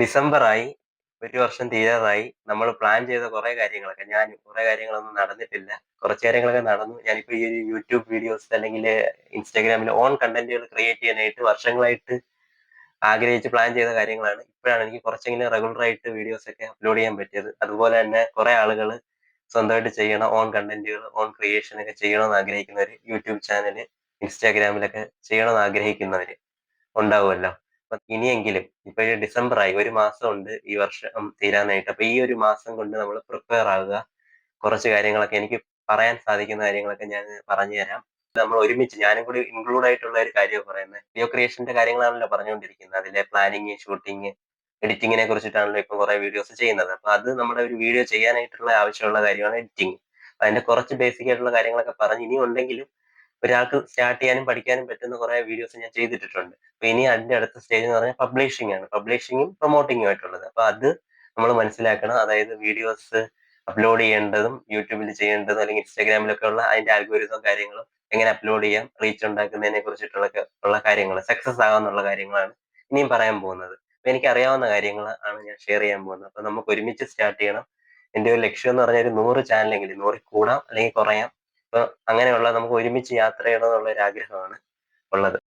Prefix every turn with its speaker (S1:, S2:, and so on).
S1: ഡിസംബറായി. ഒരു വർഷം തീരാറായി. നമ്മൾ പ്ലാൻ ചെയ്ത കുറെ കാര്യങ്ങളൊക്കെ ഞാൻ കുറെ കാര്യങ്ങളൊന്നും നടന്നിട്ടില്ല. കുറച്ച് കാര്യങ്ങളൊക്കെ നടന്നു. ഞാനിപ്പോ ഈ ഒരു യൂട്യൂബ് വീഡിയോസ് അല്ലെങ്കിൽ ഇൻസ്റ്റാഗ്രാമിൽ ഓൺ കണ്ടന്റുകൾ ക്രിയേറ്റ് ചെയ്യാനായിട്ട് വർഷങ്ങളായിട്ട് ആഗ്രഹിച്ച് പ്ലാൻ ചെയ്ത കാര്യങ്ങളാണ്. ഇപ്പോഴാണ് എനിക്ക് കുറച്ചെങ്കിലും റെഗുലർ ആയിട്ട് വീഡിയോസ് ഒക്കെ അപ്ലോഡ് ചെയ്യാൻ പറ്റിയത്. അതുപോലെ തന്നെ കുറെ ആളുകൾ സ്വന്തമായിട്ട് ചെയ്യണം ഓൺ കണ്ടന്റുകൾ, ഓൺ ക്രിയേഷൻ ഒക്കെ ചെയ്യണമെന്ന് ആഗ്രഹിക്കുന്നവര് യൂട്യൂബ് ചാനൽ, ഇൻസ്റ്റാഗ്രാമിലൊക്കെ ചെയ്യണമെന്ന് ആഗ്രഹിക്കുന്നവര് ഉണ്ടാവുമല്ലോ. ഇനിയെങ്കിലും ഇപ്പൊ ഡിസംബർ ആയി. ഒരു മാസം ഉണ്ട് ഈ വർഷം തീരാനായിട്ട്. അപ്പൊ ഈ ഒരു മാസം കൊണ്ട് നമ്മൾ പ്രിപ്പയർ ആവുക കുറച്ച് കാര്യങ്ങളൊക്കെ എനിക്ക് പറയാൻ സാധിക്കുന്ന കാര്യങ്ങളൊക്കെ ഞാൻ പറഞ്ഞു തരാം. നമ്മൾ ഒരുമിച്ച് ഞാനും കൂടി ഇൻക്ലൂഡ് ആയിട്ടുള്ള ഒരു കാര്യമാണ് പറയുന്നത്. വീഡിയോ ക്രിയേഷന്റെ കാര്യങ്ങളാണല്ലോ പറഞ്ഞുകൊണ്ടിരിക്കുന്നത്. അതിലെ പ്ലാനിങ്, ഷൂട്ടിങ്, എഡിറ്റിങ്ങിനെ കുറിച്ചിട്ടാണല്ലോ ഇപ്പൊ കുറെ വീഡിയോസ് ചെയ്യുന്നത്. അപ്പൊ അത് നമ്മുടെ ഒരു വീഡിയോ ചെയ്യാനായിട്ടുള്ള ആവശ്യമുള്ള കാര്യമാണ് എഡിറ്റിങ് അതിന്റെ കുറച്ച് ബേസിക് ആയിട്ടുള്ള കാര്യങ്ങളൊക്കെ പറഞ്ഞ് ഇനിയും ഉണ്ടെങ്കിലും ഒരാൾക്ക് സ്റ്റാർട്ട് ചെയ്യാനും പഠിക്കാനും പറ്റുന്ന കുറെ വീഡിയോസ് ഞാൻ ചെയ്തിട്ടിട്ടുണ്ട്. അപ്പൊ ഇനി അതിന്റെ അടുത്ത സ്റ്റേജ് എന്ന് പറഞ്ഞാൽ പബ്ലിഷിംഗ് ആണ്. പബ്ലിഷിംഗും പ്രൊമോട്ടിംഗും ആയിട്ടുള്ളത്. അപ്പൊ അത് നമ്മൾ മനസ്സിലാക്കണം. അതായത് വീഡിയോസ് അപ്ലോഡ് ചെയ്യേണ്ടതും യൂട്യൂബിൽ ചെയ്യേണ്ടതും അല്ലെങ്കിൽ ഇൻസ്റ്റാഗ്രാമിലൊക്കെ ഉള്ള അതിന്റെ അൽഗോരിതം കാര്യങ്ങളും എങ്ങനെ അപ്ലോഡ് ചെയ്യാം, റീച്ച് ഉണ്ടാക്കുന്നതിനെ കുറിച്ചിട്ടുള്ള ഉള്ള കാര്യങ്ങൾ സക്സസ് ആകാന്നുള്ള കാര്യങ്ങളാണ് ഇനിയും പറയാൻ പോകുന്നത്. അപ്പൊ എനിക്ക് അറിയാവുന്ന കാര്യങ്ങൾ ആണ് ഞാൻ ഷെയർ ചെയ്യാൻ പോകുന്നത്. അപ്പൊ നമുക്ക് ഒരുമിച്ച് സ്റ്റാർട്ട് ചെയ്യണം. എന്റെ ഒരു ലക്ഷ്യം എന്ന് പറഞ്ഞാൽ ഒരു നൂറ് ചാനലെങ്കിലും നൂറിൽ കൂടാം അല്ലെങ്കിൽ കുറയാം. അപ്പൊ അങ്ങനെയുള്ള നമുക്ക് ഒരുമിച്ച് യാത്ര ചെയ്യണം എന്നുള്ള ഒരു ആഗ്രഹമാണ് ഉള്ളത്.